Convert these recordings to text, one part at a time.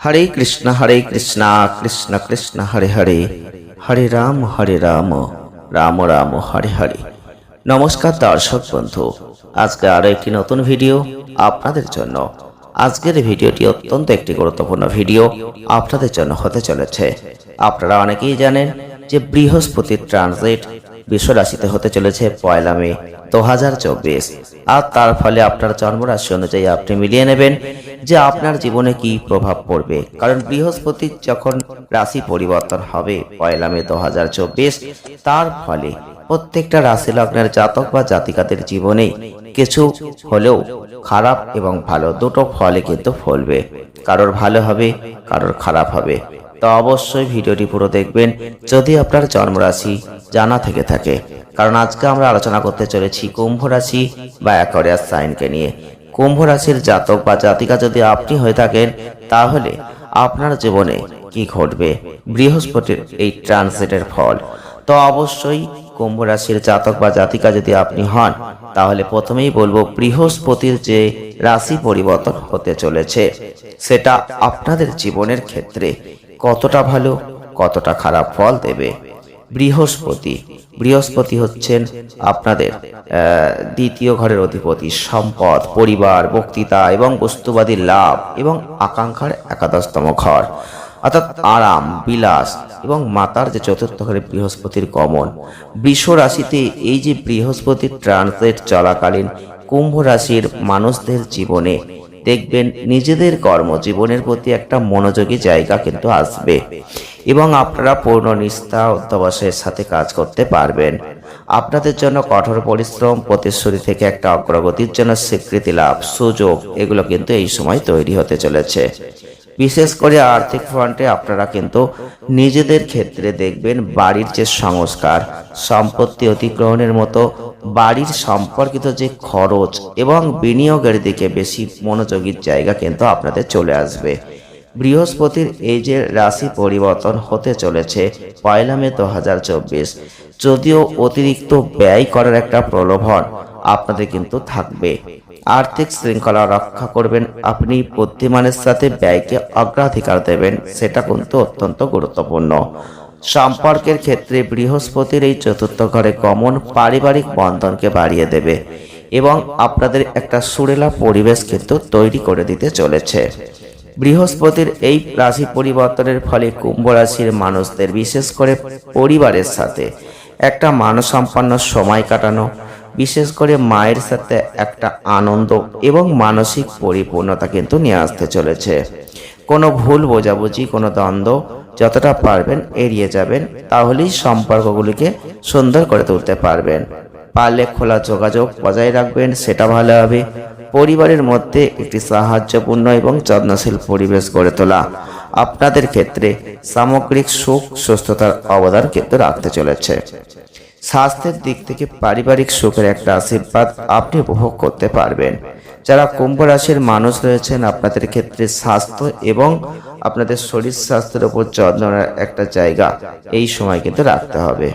হরে কৃষ্ণ হরে কৃষ্ণ কৃষ্ণ কৃষ্ণ হরে হরে হরে রাম হরে রাম রাম রাম হরে হরে নমস্কার দর্শক বন্ধু, আজকে আরও একটি নতুন ভিডিও আপনাদের জন্য। আজকের ভিডিওটি অত্যন্ত একটি গুরুত্বপূর্ণ ভিডিও আপনাদের জন্য হতে চলেছে। আপনারা অনেকেই জানেন যে বৃহস্পতির ট্রানজিট বিশ্ব রাশিতে হতে চলেছে পয়লা মে দু হাজার চব্বিশ। আর তার ফলে আপনার জন্মরাশি অনুযায়ী আপনি মিলিয়ে নেবেন যে আপনার জীবনে কি প্রভাব পড়বে। কারণ বৃহস্পতি যখন রাশি পরিবর্তন হবে পয়লা মে দু হাজার চব্বিশ, তার ফলে প্রত্যেকটা রাশি লগ্নের জাতক বা জাতিকাদের জীবনে কিছু হলেও খারাপ এবং ভালো দুটো ফলে কিন্তু ফলবে। কারোর ভালো হবে, কারোর খারাপ হবে। তো অবশ্যই ভিডিওটি পুরো দেখবেন যদি আপনার জন্মরাশি জানা থেকে থাকে। কারণ আজকে আমরা আলোচনা করতে চলেছি কুম্ভ রাশি বা অ্যাকোরিয়াস সাইনকে নিয়ে। কুম্ভ রাশির জাতক বা জাতিকা যদি আপনি হয়ে থাকেন, তাহলে আপনার জীবনে কি ঘটবে? বৃহস্পতির এই ট্রানজিটের ফল। তো অবশ্যই কুম্ভ রাশির জাতক বা জাতিকা যদি আপনি হন, তাহলে প্রথমেই বলব বৃহস্পতির যে রাশি পরিবর্তন হতে চলেছে, সেটা আপনাদের জীবনের ক্ষেত্রে কতটা ভালো, কতটা খারাপ ফল দেবে। বৃহস্পতি বৃহস্পতি হচ্ছেন আপনাদের দ্বিতীয় ঘরের অধিপতি, সম্পদ, পরিবার, বক্তৃতা এবং বস্তুবাদী লাভ এবং আকাঙ্ক্ষার একাদশতম ঘর। অর্থাৎ আরাম, বিলাস এবং মাতার যে চতুর্থ ঘরে বৃহস্পতির গমন, বৃষ রাশিতে এই যে বৃহস্পতির ট্রানজিট চলাকালীন কুম্ভ রাশির মানুষদের জীবনে দেখবেন নিজেদের কর্মজীবনের প্রতি একটা মনোযোগী জায়গা কিন্তু আসবে এবং আপনারা পূর্ণ নিষ্ঠা অধ্যবসায়ের সাথে কাজ করতে পারবেন। আপনাদের জন্য কঠোর পরিশ্রম, প্রতিশ্রুতি থেকে একটা অগ্রগতির জন্য স্বীকৃতি লাভ, সুযোগ, এগুলো কিন্তু এই সময় তৈরি হতে চলেছে। বিশেষ করে আর্থিক ফ্রন্টে আপনারা কিন্তু নিজেদের ক্ষেত্রে দেখবেন বাড়ির যে সংস্কার, সম্পত্তি অধিগ্রহণের মতো বাড়ির সম্পর্কিত যে খরচ এবং বিনিয়োগের দিকে বেশি মনোযোগীর জায়গা কিন্তু আপনাদের চলে আসবে। বৃহস্পতির এই যে রাশি পরিবর্তন হতে চলেছে পয়লা মে দু হাজার চব্বিশ, যদিও অতিরিক্ত ব্যয় করার একটা প্রলোভন আপনাদের কিন্তু থাকবে। আর্থিক শৃঙ্খলা রক্ষা করবেন আপনি, বুদ্ধিমানের সাথে ব্যয়কে অগ্রাধিকার দেবেন, সেটা কিন্তু অত্যন্ত গুরুত্বপূর্ণ। সম্পর্কের ক্ষেত্রে বৃহস্পতির এই চতুর্থ ঘরে গমন পারিবারিক বন্ধনকে বাড়িয়ে দেবে এবং আপনাদের একটা সুরেলা পরিবেশ কিন্তু তৈরি করে দিতে চলেছে। বৃহস্পতির এই রাশি পরিবর্তনের ফলে কুম্ভ রাশির মানুষদের, বিশেষ করে পরিবারের সাথে একটা মানসম্পন্ন সময় কাটানো, বিশেষ করে মায়ের সাথে একটা আনন্দ এবং মানসিক পরিপূর্ণতা কিন্তু নিয়ে আসতে চলেছে। কোনো ভুল বোঝাবুঝি, কোনো দ্বন্দ্ব যতটা পারবেন এড়িয়ে যাবেন, তাহলেই সম্পর্কগুলিকে সুন্দর করে তুলতে পারবেন। পারলে খোলা যোগাযোগ বজায় রাখবেন, সেটা ভালো হবে। পরিবারের মধ্যে একটি সাহায্যপূর্ণ এবং যত্নশীল পরিবেশ গড়ে তোলা। আপনাদের ক্ষেত্রে সামগ্রিক সুখ, সুস্থতার অবদান কিন্তু রাখতে চলেছে। স্বাস্থ্যের দিক থেকে পারিবারিক সুখের একটা আশীর্বাদ আপনি উপভোগ করতে পারবেন। যারা কুম্ভ রাশির মানুষ রয়েছেন, আপনাদের ক্ষেত্রে স্বাস্থ্য এবং আপনাদের শরীর স্বাস্থ্যের উপর যত্ন একটা জায়গা এই সময় কিন্তু রাখতে হবে।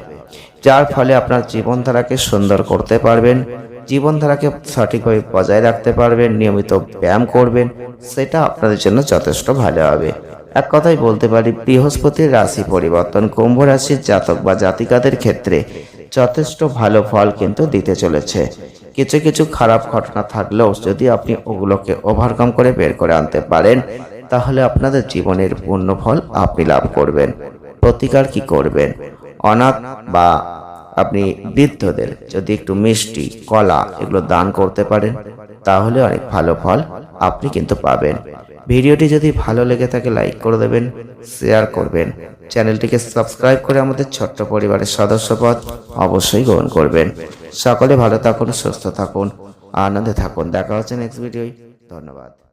যার ফলে আপনার জীবনধারাকে সুন্দর করতে পারবেন, জীবনধারাকে সঠিকভাবে বজায় রাখতে পারবেন, নিয়মিত ব্যায়াম করবেন, সেটা আপনাদের জন্য যথেষ্ট ভালো হবে। এক কথাই বলতে পারি, বৃহস্পতির রাশি পরিবর্তন, কুম্ভ রাশির জাতক বা জাতিকাদের ক্ষেত্রে যথেষ্ট ভালো ফল কিন্তু দিতে চলেছে। কিছু কিছু খারাপ ঘটনা থাকলেও যদি আপনি ওগুলোকে ওভারকাম করে বের করে আনতে পারেন তাহলে আপনাদের জীবনের পূর্ণ ফল আপনি লাভ করবেন। প্রতিকার কি করবেন? অনাথ বা আপনি বৃদ্ধদের যদি একটু মিষ্টি, কলা এগুলো দান করতে পারেন, তাহলে অনেক ভালো ফল আপনি কিন্তু পাবেন। ভিডিওটি যদি ভালো লেগে থাকে, লাইক করে দেবেন, শেয়ার করবেন। চ্যানেলটিকে সাবস্ক্রাইব করে আমাদের ছোট্ট পরিবারের সদস্যপদ অবশ্যই গ্রহণ করবেন। সকলে ভালো থাকুন, সুস্থ থাকুন, আনন্দে থাকুন। দেখা হচ্ছে নেক্সট ভিডিওয় ধন্যবাদ।